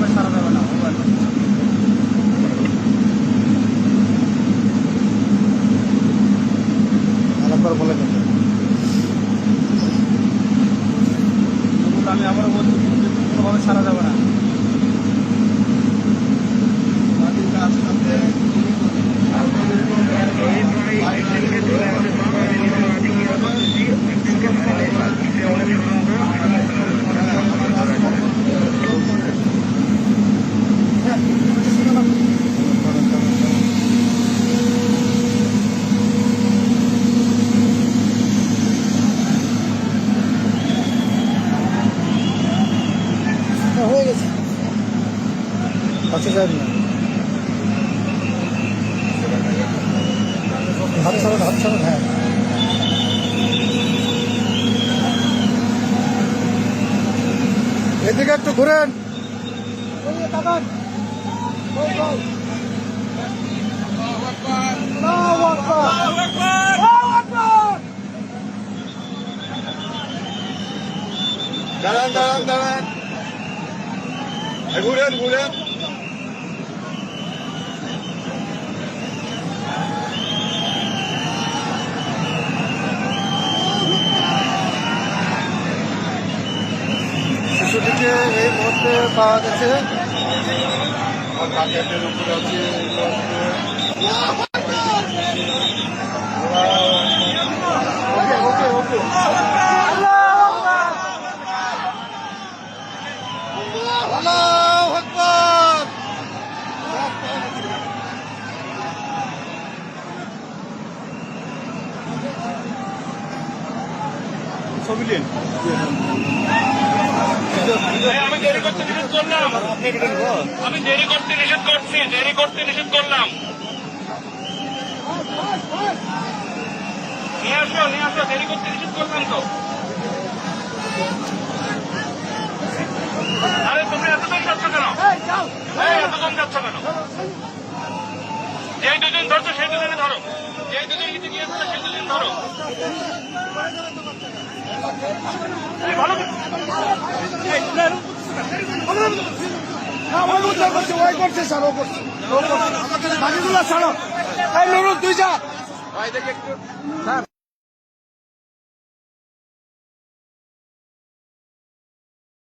comenzar de nuevo, কাছে যাবেন না হাত ছাড়ুন হাত হ্যাঁ। এদিকে একটু ঘুরেন। দাঁড়ান দাঁড়ান দাঁড়ান। ঘুরেন ঘুরেন। মুহূর্তে পাওয়া গেছে আর উপরে আছে। ওকে ওকে ওকে ছবি নিন আমি দেরি করতে নিষেধ করলাম। আমি দেরি করতে নিষেধ করছি, দেরি করতে নিষেধ করলাম। নিয়ে আসো নিয়ে আসো, দেরি করতে নিষেধ করলাম তো। আরে তুমি এতক্ষণ যাচ্ছ কেন? এতক্ষণ যাচ্ছ কেন? যেই দুদিন ধরছো, সেই দুদিনে ধরো। যেই ইতি গিয়েছো সেই দুদিন ধরো। আমার উদ্ধার করছে ওই করছে স্যার ও করছে বাকিগুলো ছাড়ো যা